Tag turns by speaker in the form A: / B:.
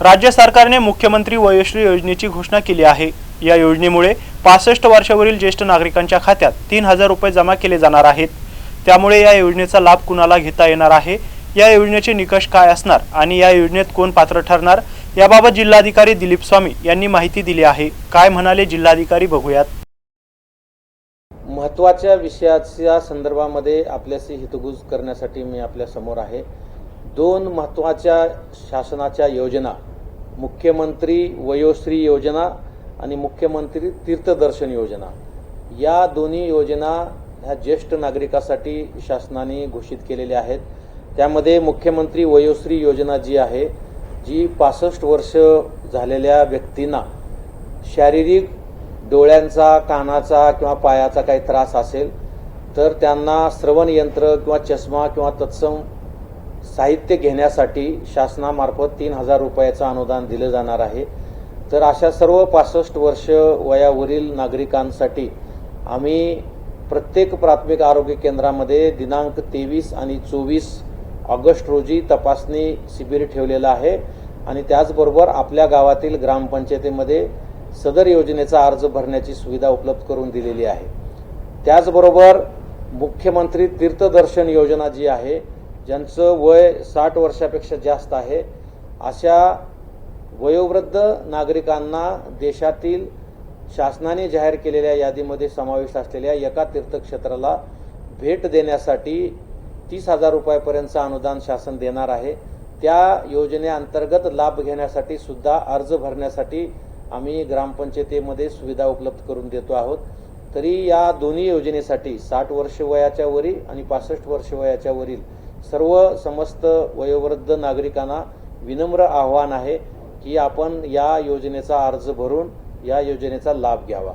A: राज्य सरकारने मुख्यमंत्री वयोश्री योजनेची घोषणा केली आहे. या योजनेमुळे पासष्ट वर्षावरील ज्येष्ठ नागरिकांच्या खात्यात तीन हजार रुपये जमा केले जाणार आहेत. त्यामुळे या योजनेचा लाभ कुणाला घेता येणार आहे? या योजनेचे निकष काय असणार आणि या योजनेत कोण पात्र ठरणार? याबाबत जिल्हाधिकारी दिलीप स्वामी यांनी माहिती दिली आहे. काय म्हणाले जिल्हाधिकारी बघूयात.
B: महत्त्वाच्या विषयाच्या संदर्भामध्ये आपल्याशी हितगुज करण्यासाठी मी आपल्यासमोर आहे. दोन महत्त्वाच्या शासनाच्या योजना मुख्यमंत्री वयोश्री योजना आणि मुख्यमंत्री तीर्थदर्शन योजना. या दोन्ही योजना ह्या ज्येष्ठ नागरिकासाठी शासनाने घोषित केलेल्या आहेत. त्यामध्ये मुख्यमंत्री वयोश्री योजना जी आहे जी पासष्ट वर्ष झालेल्या व्यक्तींना शारीरिक डोळ्यांचा कानाचा किंवा पायाचा काही त्रास असेल तर त्यांना श्रवण यंत्र किंवा चष्मा किंवा तत्सम साहित्य घेण्यासाठी शासनामार्फत तीन हजार रुपयाचं अनुदान दिलं जाणार आहे. तर अशा सर्व पासष्ट वर्ष वयावरील नागरिकांसाठी आम्ही प्रत्येक प्राथमिक आरोग्य केंद्रामध्ये दिनांक तेवीस आणि चोवीस ऑगस्ट रोजी तपासणी शिबिर ठेवलेलं आहे. आणि त्याचबरोबर आपल्या गावातील ग्रामपंचायतीमध्ये सदर योजनेचा अर्ज भरण्याची सुविधा उपलब्ध करून दिलेली आहे. त्याचबरोबर मुख्यमंत्री तीर्थदर्शन योजना जी आहे ज्यांचं वय साठ वर्षापेक्षा जास्त आहे अशा वयोवृद्ध नागरिकांना देशातील शासनाने जाहीर केलेल्या यादीमध्ये समावेश असलेल्या एका तीर्थक्षेत्राला भेट देण्यासाठी तीस हजार रुपयापर्यंतचं अनुदान शासन देणार आहे. त्या योजनेअंतर्गत लाभ घेण्यासाठी सुद्धा अर्ज भरण्यासाठी आम्ही ग्रामपंचायतीमध्ये सुविधा उपलब्ध करून देतो आहोत. तरी या दोन्ही योजनेसाठी साठ वर्ष वयाच्या वरील आणि पासष्ट वर्ष वयाच्या वरील सर्व समस्त वयोवृद्ध नागरिकांना विनम्र आव्हान आहे की आपण या योजनेचा अर्ज भरून या योजनेचा लाभ घ्यावा.